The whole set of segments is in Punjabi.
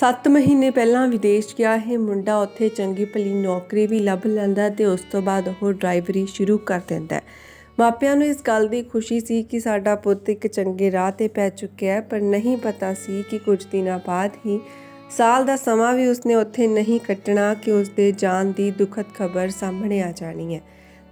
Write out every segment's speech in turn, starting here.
7 ਮਹੀਨੇ ਪਹਿਲਾਂ ਵਿਦੇਸ਼ ਗਿਆ ਇਹ ਮੁੰਡਾ ਉੱਥੇ ਚੰਗੀ ਭਲੀ ਨੌਕਰੀ ਵੀ ਲੱਭ ਲੈਂਦਾ ਤੇ ਉਸ ਤੋਂ ਬਾਅਦ ਉਹ ਡਰਾਈਵਰੀ ਸ਼ੁਰੂ ਕਰ ਦਿੰਦਾ ਮਾਪਿਆਂ ਨੂੰ ਇਸ ਗੱਲ ਦੀ ਖੁਸ਼ੀ ਸੀ ਕਿ ਸਾਡਾ ਪੁੱਤ ਇੱਕ ਚੰਗੇ ਰਾਹ ਤੇ ਪੈ ਚੁੱਕਿਆ ਹੈ, ਪਰ ਨਹੀਂ ਪਤਾ ਸੀ ਕਿ ਕੁਝ ਦਿਨਾਂ ਬਾਅਦ ਹੀ ਸਾਲ ਦਾ ਸਮਾਂ ਵੀ ਉਸਨੇ ਉੱਥੇ ਨਹੀਂ ਕੱਟਣਾ ਕਿ ਉਸਦੇ ਜਾਨ ਦੀ ਦੁਖਦ ਖਬਰ ਸਾਹਮਣੇ ਆ ਜਾਣੀ ਹੈ।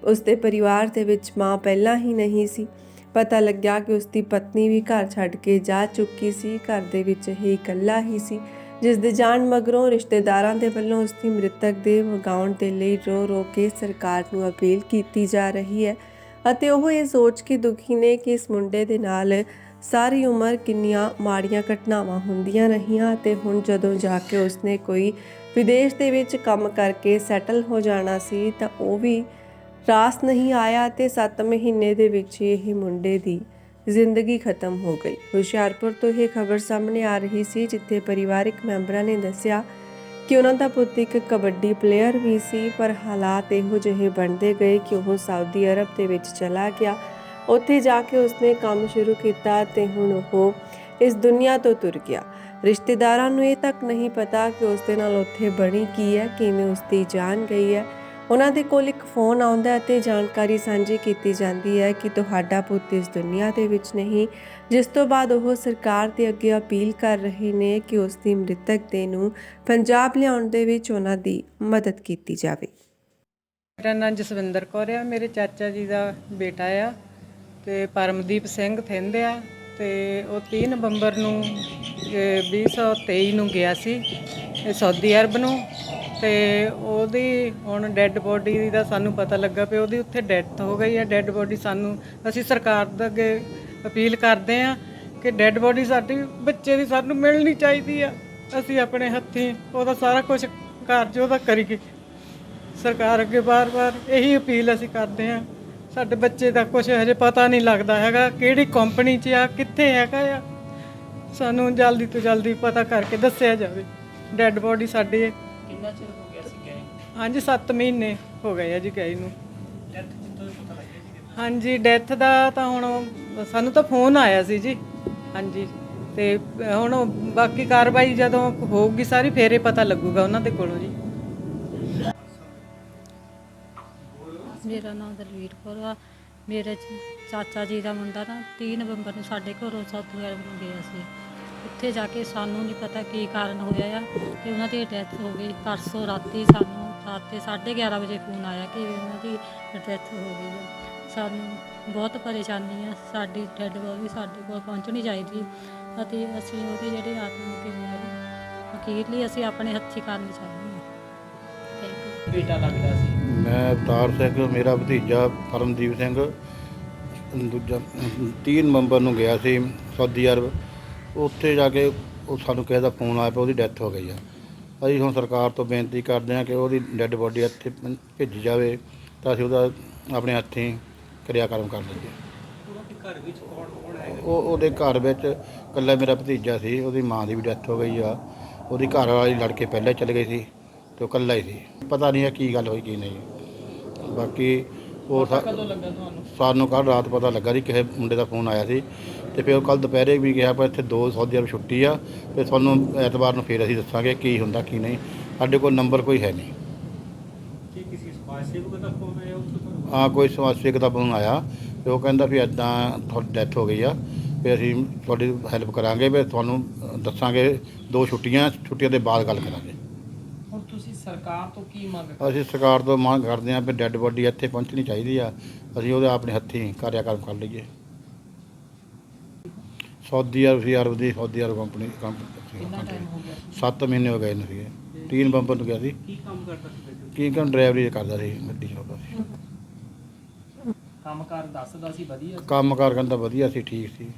ਉਸਦੇ ਪਰਿਵਾਰ ਦੇ ਵਿੱਚ ਮਾਂ ਪਹਿਲਾਂ ਹੀ ਨਹੀਂ ਸੀ। ਪਤਾ ਲੱਗਿਆ ਕਿ ਉਸਦੀ ਪਤਨੀ ਵੀ ਘਰ ਛੱਡ ਕੇ ਜਾ ਚੁੱਕੀ ਸੀ, ਘਰ ਦੇ ਵਿੱਚ ਹੀ ਇਕੱਲਾ ਹੀ ਸੀ। ਜਿਸ ਦੇ ਜਾਣ ਮਗਰੋਂ ਰਿਸ਼ਤੇਦਾਰਾਂ ਦੇ ਵੱਲੋਂ ਉਸਦੀ ਮ੍ਰਿਤਕ ਦੇ ਵਗਾਉਣ ਦੇ ਲਈ ਰੋ ਰੋ ਕੇ ਸਰਕਾਰ ਨੂੰ ਅਪੀਲ ਕੀਤੀ ਜਾ ਰਹੀ ਹੈ ਅਤੇ ਉਹ ਇਹ ਸੋਚ ਕੇ ਦੁਖੀ ਨੇ ਕਿ ਇਸ ਮੁੰਡੇ ਦੇ ਨਾਲ ਸਾਰੀ ਉਮਰ ਕਿੰਨੀਆਂ ਮਾੜੀਆਂ ਘਟਨਾਵਾਂ ਹੁੰਦੀਆਂ ਰਹੀਆਂ ਤੇ ਹੁਣ ਜਦੋਂ ਜਾ ਕੇ ਉਸਨੇ ਕੋਈ ਵਿਦੇਸ਼ ਦੇ ਵਿੱਚ ਕੰਮ ਕਰਕੇ ਸੈਟਲ ਹੋ ਜਾਣਾ ਸੀ ਤਾਂ ਉਹ ਵੀ ਰਾਸ ਨਹੀਂ ਆਇਆ ਤੇ 7 ਮਹੀਨੇ ਦੇ ਵਿੱਚ ਇਹ ਮੁੰਡੇ ਦੀ ਜ਼ਿੰਦਗੀ ਖਤਮ ਹੋ ਗਈ। ਹੁਸ਼ਿਆਰਪੁਰ ਤੋਂ ਇਹ ਖਬਰ ਸਾਹਮਣੇ ਆ ਰਹੀ ਸੀ, ਜਿੱਥੇ ਪਰਿਵਾਰਕ ਮੈਂਬਰਾਂ ਨੇ ਦੱਸਿਆ ਕਿ ਉਹਨਾਂ ਦਾ ਪੁੱਤ ਇੱਕ ਕਬੱਡੀ ਪਲੇਅਰ ਵੀ ਸੀ, ਪਰ ਹਾਲਾਤ ਇਹੋ ਜਿਹੇ ਬਣਦੇ ਗਏ ਕਿ ਉਹ ਸਾਊਦੀ ਅਰਬ ਦੇ ਵਿੱਚ ਚਲਾ ਗਿਆ। ਉੱਥੇ ਜਾ ਕੇ ਉਸਨੇ ਕੰਮ ਸ਼ੁਰੂ ਕੀਤਾ ਤੇ ਹੁਣ ਉਹ ਇਸ ਦੁਨੀਆ ਤੋਂ ਤੁਰ ਗਿਆ। ਰਿਸ਼ਤੇਦਾਰਾਂ ਨੂੰ ਇਹ ਤੱਕ ਨਹੀਂ ਪਤਾ ਕਿ ਉਸ ਦੇ ਨਾਲ ਉੱਥੇ ਬਣੀ ਕੀ ਹੈ, ਕਿਵੇਂ ਉਸ ਦੀ ਜਾਨ ਗਈ ਹੈ। ਉਹਨਾਂ ਦੇ ਕੋਲ ਇੱਕ ਫੋਨ ਆਉਂਦਾ ਹੈ ਤੇ ਜਾਣਕਾਰੀ ਸਾਂਝੀ ਕੀਤੀ ਜਾਂਦੀ ਹੈ ਕਿ ਤੁਹਾਡਾ ਪੁੱਤ ਇਸ ਦੁਨੀਆ ਦੇ ਵਿੱਚ ਨਹੀਂ, ਜਿਸ ਤੋਂ ਬਾਅਦ ਉਹ ਸਰਕਾਰ ਦੇ ਅੱਗੇ ਅਪੀਲ ਕਰ ਰਹੇ ਨੇ ਕਿ ਉਸ ਦੀ ਮ੍ਰਿਤਕ ਦੇ ਨੂੰ ਪੰਜਾਬ ਲਿਆਉਣ ਦੇ ਵਿੱਚ ਉਹਨਾਂ ਦੀ ਮਦਦ ਕੀਤੀ ਜਾਵੇ। ਮੇਰਾ ਨਾਂ ਜਸਵਿੰਦਰ ਕੌਰ ਆ, ਮੇਰੇ ਚਾਚਾ ਜੀ ਦਾ ਬੇਟਾ ਆ ਤੇ ਪਰਮਦੀਪ ਸਿੰਘ ਥਿੰਦ ਆ ਤੇ ਉਹ 30 ਨਵੰਬਰ ਨੂੰ, ਇਹ 2023 ਨੂੰ ਗਿਆ ਸੀ ਸਾਊਦੀ ਅਰਬ ਨੂੰ ਤੇ ਉਹਦੀ ਹੁਣ ਡੈੱਡ ਬੋਡੀ ਦਾ ਸਾਨੂੰ ਪਤਾ ਲੱਗਾ ਪਿਆ, ਉਹਦੀ ਉੱਥੇ ਡੈਥ ਹੋ ਗਈ ਹੈ। ਡੈੱਡ ਬੋਡੀ ਸਾਨੂੰ, ਅਸੀਂ ਸਰਕਾਰ ਦੇ ਅੱਗੇ ਅਪੀਲ ਕਰਦੇ ਆ ਕਿ ਡੈੱਡ ਬੋਡੀ ਸਾਡੀ, ਬੱਚੇ ਦੀ ਸਾਨੂੰ ਮਿਲਣੀ ਚਾਹੀਦੀ ਆ। ਅਸੀਂ ਆਪਣੇ ਹੱਥੀਂ ਉਹਦਾ ਸਾਰਾ ਕੁਝ ਕਾਰਜ ਉਹਦਾ ਕਰੀਏ। ਸਰਕਾਰ ਅੱਗੇ ਬਾਰ-ਬਾਰ ਇਹੀ ਅਪੀਲ ਅਸੀਂ ਕਰਦੇ ਹਾਂ। ਸਾਡੇ ਬੱਚੇ ਦਾ ਕੁਝ ਹਜੇ ਪਤਾ ਨਹੀਂ ਲੱਗਦਾ ਹੈਗਾ, ਕਿਹੜੀ ਕੰਪਨੀ 'ਚ ਆ, ਕਿੱਥੇ ਹੈਗਾ ਆ। ਸਾਨੂੰ ਜਲਦੀ ਤੋਂ ਜਲਦੀ ਪਤਾ ਕਰਕੇ ਦੱਸਿਆ ਜਾਵੇ। ਡੈੱਡ ਬੋਡੀ ਸਾਡੀ ਕਿੰਨਾ ਚਿਰ ਹੋ ਗਿਆ ਸੀ ਗਏ ਹਾਂਜੀ 7 ਮਹੀਨੇ ਹੋ ਗਏ ਆ ਜੀ ਗਏ ਨੂੰ। ਹਾਂਜੀ ਡੈਥ ਦਾ ਤਾਂ ਹੁਣ ਸਾਨੂੰ ਤਾਂ ਫੋਨ ਆਇਆ ਸੀ ਜੀ। ਹਾਂਜੀ ਤੇ ਹੁਣ ਬਾਕੀ ਕਾਰਵਾਈ ਜਦੋਂ ਹੋਊਗੀ ਸਾਰੀ ਫੇਰੇ ਪਤਾ ਲੱਗੂਗਾ ਉਹਨਾਂ ਦੇ ਕੋਲੋਂ ਜੀ। ਮੇਰਾ ਨਾਮ ਦਲਵੀਰ ਕੌਰ ਆ। ਮੇਰੇ ਚ- ਚਾਚਾ ਜੀ ਦਾ ਮੁੰਡਾ ਨਾ 30 ਨਵੰਬਰ ਨੂੰ ਸਾਡੇ ਘਰੋਂ ਅਰਬ ਨੂੰ ਗਿਆ ਸੀ। ਉੱਥੇ ਜਾ ਕੇ ਸਾਨੂੰ ਨਹੀਂ ਪਤਾ ਕੀ ਕਾਰਨ ਹੋਇਆ ਆ ਤੇ ਉਹਨਾਂ ਦੀ ਡੈਥ ਹੋ ਗਈ। ਪਰਸੋਂ ਰਾਤੀ ਸਾਨੂੰ ਰਾਤ ਦੇ 11:30 ਵਜੇ ਫੋਨ ਆਇਆ ਕਿ ਉਹਨਾਂ ਦੀ ਡੈਥ ਹੋ ਗਈ ਹੈ ਸਾਨੂੰ ਬਹੁਤ ਪਰੇਸ਼ਾਨੀ ਆ। ਸਾਡੀ ਡੈਡ ਬੋਡੀ ਸਾਡੇ ਕੋਲ ਪਹੁੰਚਣੀ ਚਾਹੀਦੀ ਅਤੇ ਅਸੀਂ ਉਹਦੇ ਜਿਹੜੇ ਆਤਮਾ ਕੇ ਵਕੀਲ ਲਈ ਅਸੀਂ ਆਪਣੇ ਹੱਥੀਂ ਕਰਨੀ ਚਾਹੀਦੀ ਹਾਂ। ਥੈਂਕ ਯੂ ਬੇਟਾ ਲੱਗਦਾ ਸੀ। ਮੈਂ ਅਵਤਾਰ ਸਿੰਘ ਮੇਰਾ ਭਤੀਜਾ ਪਰਮਦੀਪ ਸਿੰਘ ਦੂਜਾ 3 ਨਵੰਬਰ ਨੂੰ ਗਿਆ ਸੀ ਸਾਊਦੀ ਅਰਬ। ਉੱਥੇ ਜਾ ਕੇ ਉਹ ਸਾਨੂੰ ਕਿਸੇ ਦਾ ਫੋਨ ਆਇਆ ਪਿਆ ਉਹਦੀ ਡੈਥ ਹੋ ਗਈ ਆ। ਅਸੀਂ ਹੁਣ ਸਰਕਾਰ ਤੋਂ ਬੇਨਤੀ ਕਰਦੇ ਹਾਂ ਕਿ ਉਹਦੀ ਡੈੱਡ ਬੋਡੀ ਇੱਥੇ ਭੇਜੀ ਜਾਵੇ ਤਾਂ ਅਸੀਂ ਉਹਦਾ ਆਪਣੇ ਹੱਥੀਂ ਕਿਰਿਆਕਰਮ ਕਰ ਲਈਏ। ਘਰ ਵਿੱਚ ਕੌਣ ਕੌਣ ਹੈ ਉਹ, ਉਹਦੇ ਘਰ ਵਿੱਚ ਇਕੱਲਾ ਮੇਰਾ ਭਤੀਜਾ ਸੀ, ਉਹਦੀ ਮਾਂ ਦੀ ਵੀ ਡੈਥ ਹੋ ਗਈ ਆ। ਉਹਦੀ ਘਰ ਵਾਲੀ ਲੜ ਕੇ ਪਹਿਲੇ ਚਲੇ ਗਈ ਸੀ ਤੇ ਉਹ ਇਕੱਲਾ ਹੀ ਸੀ। ਪਤਾ ਨਹੀਂ ਹੈ ਕੀ ਗੱਲ ਹੋਈ, ਕੀ ਨਹੀਂ। ਬਾਕੀ ਉਹ ਸਾ- ਕਦੋਂ ਲੱਗਾ ਤੁਹਾਨੂੰ ਸਾਨੂੰ ਕੱਲ ਰਾਤ ਪਤਾ ਲੱਗਾ ਸੀ ਕਿਸੇ ਮੁੰਡੇ ਦਾ ਫੋਨ ਆਇਆ ਸੀ ਤੇ ਫਿਰ ਕੱਲ ਦੁਪਹਿਰੇ ਵੀ ਕਿਹਾ ਪਰ ਇੱਥੇ ਦੋ ਸੌਦੀ ਅਰਬ ਛੁੱਟੀ ਆ ਤੇ ਤੁਹਾਨੂੰ ਐਤਵਾਰ ਨੂੰ ਫਿਰ ਅਸੀਂ ਦੱਸਾਂਗੇ ਕੀ ਹੁੰਦਾ ਕੀ ਨਹੀਂ। ਸਾਡੇ ਕੋਲ ਨੰਬਰ ਕੋਈ ਹੈ ਨਹੀਂ। ਕੀ ਕਿਸੇ ਸਮਾਜ ਸੇਵਕ ਦਾ ਫੋਨ ਆਇਆ ਉੱਥੋਂ ਤੁਹਾਨੂੰ? ਆ ਕੋਈ ਸਮਾਜ ਸੇਵਕ ਦਾ ਫੋਨ ਆਇਆ ਤੇ ਉਹ ਕਹਿੰਦਾ ਵੀ ਐਦਾਂ ਤੁਹਾਡੀ ਡੈਥ ਹੋ ਗਈ ਆ ਤੇ ਅਸੀਂ ਤੁਹਾਡੀ ਹੈਲਪ ਕਰਾਂਗੇ ਵੀ ਤੁਹਾਨੂੰ ਅ, ਦੱਸਾਂਗੇ ਦੋ ਛੁੱਟੀਆਂ ਛੁੱਟੀਆਂ ਦੇ ਬਾਅਦ ਗੱਲ ਕਰਾਂਗੇ। ਸਰਕਾਰ ਤੋਂ ਕੀ ਮੰਗ ਅਸੀਂ ਸਰਕਾਰ ਤੋਂ ਮੰਗ ਕਰਦੇ ਹਾਂ ਵੀ ਡੈੱਡ ਬੋਡੀ ਇੱਥੇ ਪਹੁੰਚਣੀ ਚਾਹੀਦੀ ਆ। ਅਸੀਂ ਉਹਦੇ ਆਪਣੇ ਹੱਥੀਂ ਕਾਰਿਆਕਰਮ ਕਰ ਲਈਏ। ਸਾਊਦੀ ਅਰਬ ਸੀ ਅਰਬ ਦੀ ਸਾਊਦੀ ਅਰਬ ਕੰਪਨੀ ਕਿੰਨਾ ਕੰਪਨੀ ਟਾਈਮ ਹੋ ਗਿਆ? 7 ਮਹੀਨੇ ਹੋ ਗਏ ਨੇ ਸੀਗੇ। 3 ਨਵੰਬਰ ਨੂੰ ਗਿਆ ਸੀ। ਕੀ ਕੰਮ ਕਰਦਾ ਸੀ? ਕੀ ਕੰਮ ਡਰਾਈਵਰੀ ਕਰਦਾ ਸੀ ਗੱਡੀ ਚਲਾਉਂਦਾ ਸੀ। ਕੰਮਕਾਰ ਦੱਸਦਾ ਸੀ ਵਧੀਆ ਕੰਮ ਕਾਰ ਕਹਿੰਦਾ ਵਧੀਆ ਸੀ ਠੀਕ ਸੀ।